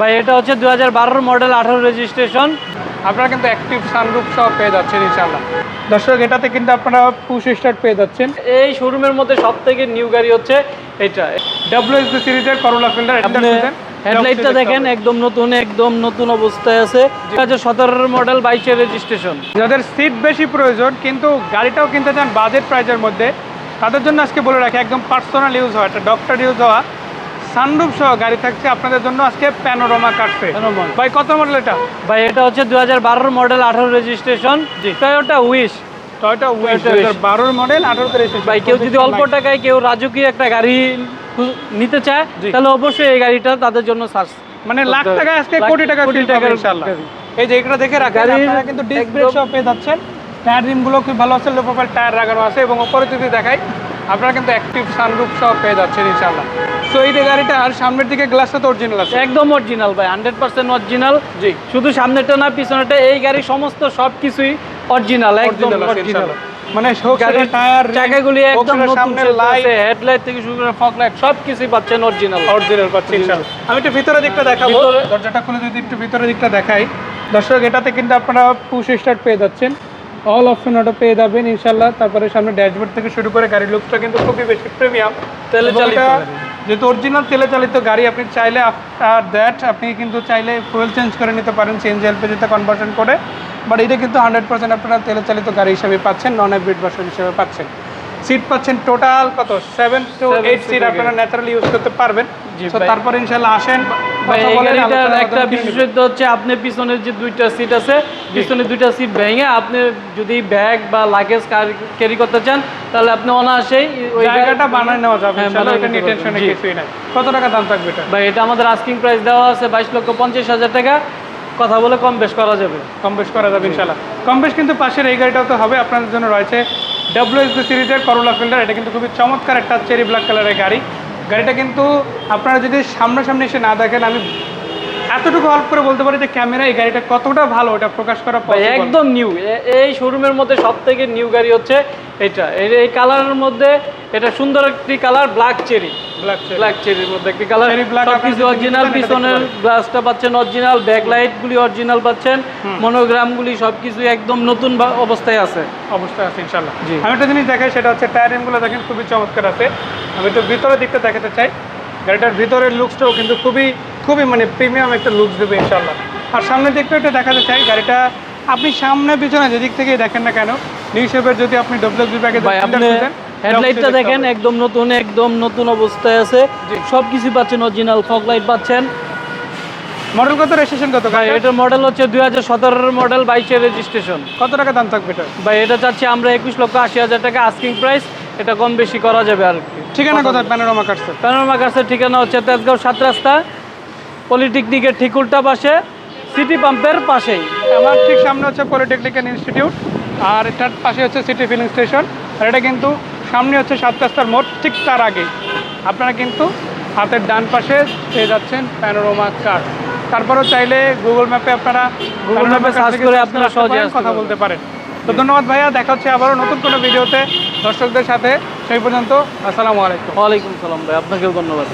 ভাই এটা হচ্ছে দু হাজার মডেল আঠারো রেজিস্ট্রেশন আপনারা কিন্তু অ্যাক্টিভ সানরুফ সহ পেয়ে যাচ্ছেন ইনশাল্লাহ দর্শক এটাতে কিন্তু আপনারা পুশ স্টার্ট পেয়ে যাচ্ছেন। এই শোরুমের মধ্যে সব থেকে নিউ গাড়ি হচ্ছে এটা। ডাব্লিউএসবি সিরিজের করোলা ফিল্ডার হেডলাইটটা দেখেন একদম নতুন একদম নতুন অবস্থায় আছে। দু হাজার সতেরোর মডেল বাইশের রেজিস্ট্রেশন যাদের সিট বেশি প্রয়োজন কিন্তু গাড়িটাও কিনতে চান বাজেট প্রাইজের মধ্যে তাদের জন্য আজকে বলে রাখি একদম পার্সোনাল ইউজ হওয়া একটা ডক্টর ইউজ হওয়া সানরুফ সহ গাড়ি থাকছে আপনাদের জন্য আজকে প্যানোরামা Panorama। ভাই কত মডেল এটা? ভাই এটা হচ্ছে দু হাজার মডেল আঠারো registration Toyota Wish Toyota Wish. বারোর মডেল আঠারোতে রেজিস্ট্রেশন ভাই কেউ যদি অল্প টাকায় কেউ রাজকীয় একটা গাড়ি নিতে চায় তাহলে অবশ্যই এই গাড়িটা তাদের জন্য সার্চ মানে লাখ টাকা আজকে কোটি টাকা কোটি টাকা ইনশাআল্লাহ। এই যে এটা দেখে রাখা আপনারা কিন্তু ডিস্ক ব্রেক সহ পেয়ে যাচ্ছেন। টায়ার রিমগুলো খুব ভালো আছে লো প্রোফাইল টায়ার লাগানো আছে এবং উপরে যদি দেখাই। আপনারা কিন্তু অ্যাক্টিভ সানরুফ সহ পেয়ে যাচ্ছেন ইনশাআল্লাহ। সো এই গাড়িটা আর সামনের দিকে গ্লাসটা তো অরিজিনাল আছে। একদম অরিজিনাল ভাই হান্ড্রেড পার্সেন্ট অরিজিনাল জি। শুধু সামনেটা না পিছনেটা এই গাড়ি সমস্ত সব কিছুই অরিজিনাল একদম অরিজিনাল মানে গাড়ির টায়ার চাকাগুলি একদম নতুন সামনে সেট লাইট আছে হেডলাইট থেকে শুরু করে ফগ লাইট সব পাচ্ছেন অরিজিনাল অরিজিনাল পাচ্ছি ইনশাআল্লাহ। আমি একটু দিকটা দেখাবো। দরজাটা খুলে যদি একটু দিকটা দেখাই। দর্শক এটাতে কিন্তু আপনারা পুশ স্টার্ট পেয়ে যাচ্ছেন। অল অপশন অটো পেয়ে যাবেন ইনশাল্লাহ তারপরে সামনে ড্যাশবোর্ড থেকে শুরু করে গাড়ির লুকটা কিন্তু খুবই বেশি প্রিমিয়াম তেলে চালিত যেহেতু অরিজিনাল তেলে চালিত গাড়ি আপনি চাইলে আফটার দ্যাট আপনি কিন্তু চাইলে ফুয়েল চেঞ্জ করে নিতে পারেন সিএনজি এলপিজিতে কনভার্সন করে। বাট এটা কিন্তু হান্ড্রেড পার্সেন্ট আপনারা তেলে চালিত গাড়ি হিসেবে পাচ্ছেন নন হাইব্রিড ভার্সন হিসেবে পাচ্ছেন। সিট পাচ্ছেন টোটাল কত? সেভেন টু এইট সিট আপনারা ন্যাচারালি ইউজ করতে পারবেন। তারপরে ইনশাল্লাহ আসেন। একটা। বিশেষত্ব হচ্ছে আপনি পিছনের যে দুইটা সিট আছে পিছনে দুইটা সিট ভেঙে আপনি যদি ব্যাগ বা লাগেজ ক্যারি করতে চান তাহলে আপনি অনায়াসেই ওই জায়গাটা বানায় নেওয়া যাবে হ্যাঁ, এটা নিয়ে। কিছুই নাই। কত টাকা দাম থাকবে এটা? ভাই এটা আমাদের আস্কিং প্রাইস দেওয়া আছে বাইশ লক্ষ পঞ্চাশ হাজার টাকা। কথা বলে কম বেশ করা যাবে। কম বেশ করা যাবে ইনশাল্লাহ কম বেশ কিন্তু পাশের এই গাড়িটাও তো হবে আপনাদের জন্য রয়েছে ডাব্লিউএসবি সিরিজের করোলা ফিল্ডার এটা কিন্তু খুবই চমৎকার একটা চেরি ব্ল্যাক কালারের গাড়ি। গাড়িটা কিন্তু আপনারা যদি সামনাসামনি এসে না দেখেন আমি এতটুকু অল্প করে বলতে পারি যে ক্যামেরা এই গাড়িটা কতটা ভালো ওটা প্রকাশ করা একদম নিউ এই শোরুমের মধ্যে সব থেকে নিউ গাড়ি হচ্ছে এটা। এই- কালারের মধ্যে এটা সুন্দর একটি কালার ব্ল্যাক চেরি ব্ল্যাক চেরির মধ্যে একটি কালার Cherry black সব আপনারা কিছু যদি অরিজিনাল পিছনের গ্লাসটা পাচ্ছেন অরিজিনাল ব্যাক লাইটগুলি অরিজিনাল পাচ্ছেন। মনোগ্রামগুলি সব কিছু একদম নতুন অবস্থায় আছে। অবস্থা আছে ইনশাল্লাহ জি। আমি একটা জিনিস দেখাই সেটা হচ্ছে টায়ার রিমগুলো দেখেন খুবই চমৎকার আছে। আমি একটু ভিতরের দিকটা দেখাতে চাই। গাড়িটার ভিতরের লুকসটাও কিন্তু খুবই খুবই মানে প্রিমিয়াম একটা লুকস দেবে ইনশাল্লাহ আর সামনের দিকটা একটু দেখাতে চাই গাড়িটা আপনি সামনে পিছনে যেদিক থেকেই দেখেন না কেন নিউ শেপের যদি আপনি ডব্লিউবি ব্যাগে হেডলাইটটা দেখেন একদম নতুন একদম নতুন অবস্থায় আছে। সব কিছু পাচ্ছেন অরিজিনাল ফগ লাইট পাচ্ছেন। মডেল কত রেজিস্ট্রেশন কত? ভাই এটার মডেল হচ্ছে দুই হাজার সতেরোর মডেল বাইশের রেজিস্ট্রেশন কত টাকা দাম থাকবে এটা ভাই এটা চাচ্ছি আমরা একুশ লক্ষ আশি হাজার টাকা আস্কিং প্রাইস এটা কম বেশি করা যাবে আর কি। ঠিকানা কোথায়? প্যানোরামা কাটছে প্যানোরমা কাছের ঠিকানা হচ্ছে তেজগাঁও সাত রাস্তা পলিটেকনিকের ঠিক উল্টা পাশে সিটি পাম্পের পাশেই। আমার ঠিক সামনে হচ্ছে পলিটেকনিক্যাল ইনস্টিটিউট আর এটার পাশে হচ্ছে সিটি ফিলিং স্টেশন আর এটা কিন্তু সামনে হচ্ছে সাত রাস্তার মোড় ঠিক তার আগে। আপনারা কিন্তু হাতের ডান পাশে পেয়ে যাচ্ছেন প্যানোরোমা কার তারপরেও চাইলে গুগল ম্যাপে আপনারা গুগল এ car করে আপনারা সহজে কথা বলতে পারেন। তো ধন্যবাদ ভাইয়া দেখা হচ্ছে আবারও নতুন কোনো ভিডিওতে। দর্শকদের সাথে সেই পর্যন্ত আসসালামু আলাইকুম। ওয়ালাইকুম সালাম ভাই আপনাকেও ধন্যবাদ।